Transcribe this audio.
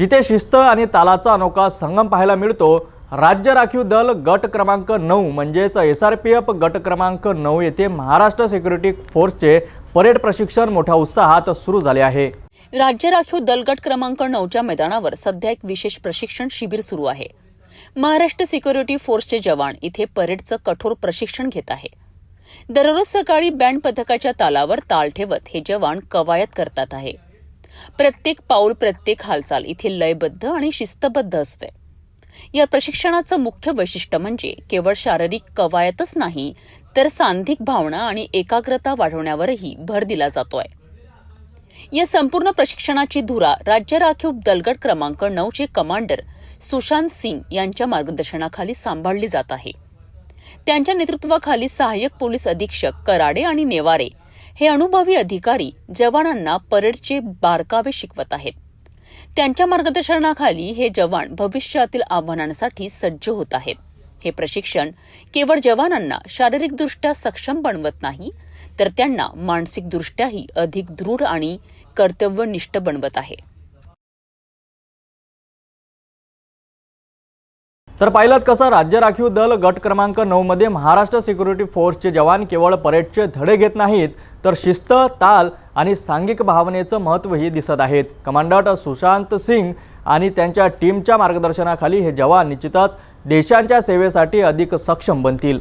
जिथे शिस्त आणि तालाचा अनोखा संगम पाहायला मिळतो राज्य राखीव दल गट क्रमांक नऊ म्हणजेच एस आर पी एफ गट क्रमांक नऊ येथे महाराष्ट्र सिक्युरिटी फोर्सचे परेड प्रशिक्षण मोठ्या उत्साहात सुरू झाले आहे. राज्य राखीव दलगट क्रमांक नऊच्या मैदानावर सध्या एक विशेष प्रशिक्षण शिबिर सुरू आहे. महाराष्ट्र सिक्युरिटी फोर्सचे जवान इथे परेडचं कठोर प्रशिक्षण घेत आहे. दररोज सकाळी बँड पथकाच्या तालावर ताल ठेवत हे जवान कवायत करतात आहे. प्रत्येक पाऊल प्रत्येक हालचाल इथे लयबद्ध आणि शिस्तबद्ध असते. या प्रशिक्षणाचं मुख्य वैशिष्ट्य म्हणजे केवळ शारीरिक कवायतच नाही तर सांधिक भावना आणि एकाग्रता वाढवण्यावरही भर दिला जातोय. या संपूर्ण प्रशिक्षणाची धुरा राज्य राखीव दलगट क्रमांक नऊचे कमांडर सुशांत सिंग यांच्या मार्गदर्शनाखाली सांभाळली जात आहे. त्यांच्या नेतृत्वाखाली सहाय्यक पोलीस अधीक्षक कराडे आणि नेवारे हे अनुभवी अधिकारी जवानांना परेडचे बारकावे शिकवत आहेत. त्यांच्या मार्गदर्शनाखाली हे जवान भविष्यातील आव्हानांसाठी सज्ज होत आहेत. हे प्रशिक्षण केवळ जवानांना शारीरिकदृष्ट्या सक्षम बनवत नाही तर त्यांना मानसिकदृष्ट्याही अधिक दृढ आणि कर्तव्यनिष्ठ बनवत आहे. तर पाहिलं कसं राज्य राखीव दल गट क्रमांक नऊमध्ये महाराष्ट्र सिक्युरिटी फोर्सचे जवान केवळ परेडचे धडे घेत नाहीत तर शिस्त ताल आणि सांघिक भावनेचं महत्त्वही दिसत आहेत. कमांडंट सुशांत सिंग आणि त्यांच्या टीमच्या मार्गदर्शनाखाली हे जवान निश्चितच देशांच्या सेवेसाठी अधिक सक्षम बनतील.